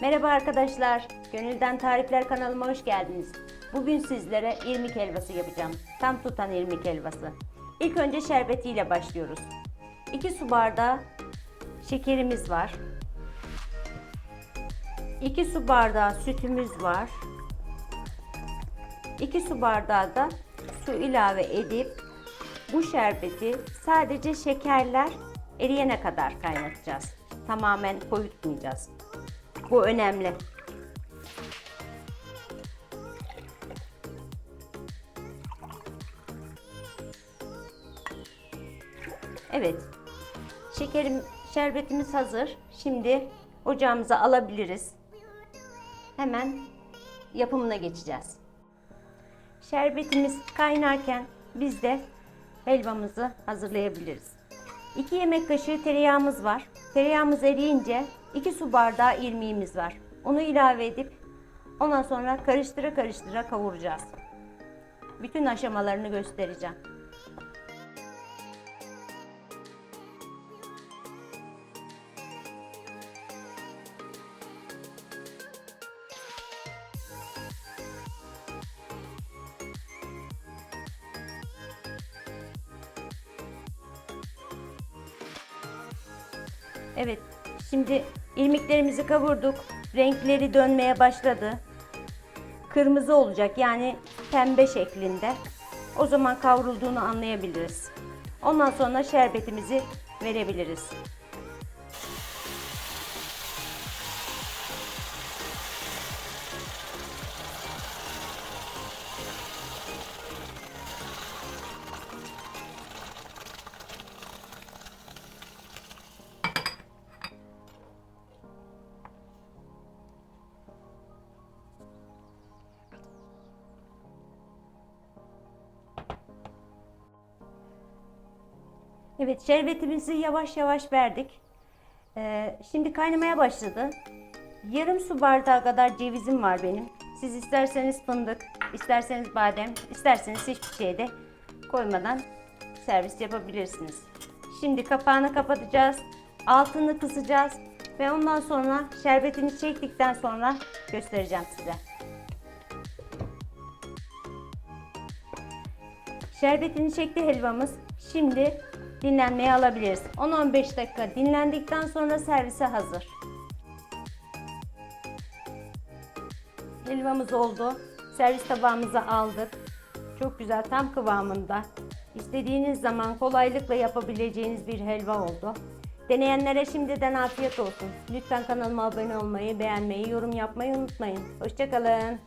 Merhaba arkadaşlar, Gönülden Tarifler kanalıma hoş geldiniz. Bugün sizlere irmik helvası yapacağım. Tam tutan irmik helvası. İlk önce şerbetiyle başlıyoruz. 2 su bardağı şekerimiz var. 2 su bardağı sütümüz var. 2 su bardağı da su ilave edip bu şerbeti sadece şekerler eriyene kadar kaynatacağız. Tamamen koyutmayacağız. Bu önemli. Evet. Şekerim, şerbetimiz hazır. Şimdi ocağımıza alabiliriz. Hemen yapımına geçeceğiz. Şerbetimiz kaynarken biz de helvamızı hazırlayabiliriz. 2 yemek kaşığı tereyağımız var. Tereyağımız eriyince 2 su bardağı irmiğimiz var. Onu ilave edip ondan sonra karıştıra karıştıra kavuracağız. Bütün aşamalarını göstereceğim. Evet, şimdi irmiklerimizi kavurduk. Renkleri dönmeye başladı. Kırmızı olacak yani pembe şeklinde. O zaman kavrulduğunu anlayabiliriz. Ondan sonra şerbetimizi verebiliriz. Evet, şerbetimizi yavaş yavaş verdik. Ee, şimdi kaynamaya başladı. Yarım su bardağı kadar cevizim var benim. Siz isterseniz fındık, isterseniz badem, isterseniz hiçbir şey de koymadan servis yapabilirsiniz. Şimdi kapağını kapatacağız. Altını kısacağız ve ondan sonra şerbetini çektikten sonra göstereceğim size. Şerbetini çekti helvamız. Şimdi dinlenmeye alabiliriz. 10-15 dakika dinlendikten sonra servise hazır. Helvamız oldu. Servis tabağımıza aldık. Çok güzel tam kıvamında. İstediğiniz zaman kolaylıkla yapabileceğiniz bir helva oldu. Deneyenlere şimdiden afiyet olsun. Lütfen kanalıma abone olmayı, beğenmeyi, yorum yapmayı unutmayın. Hoşçakalın.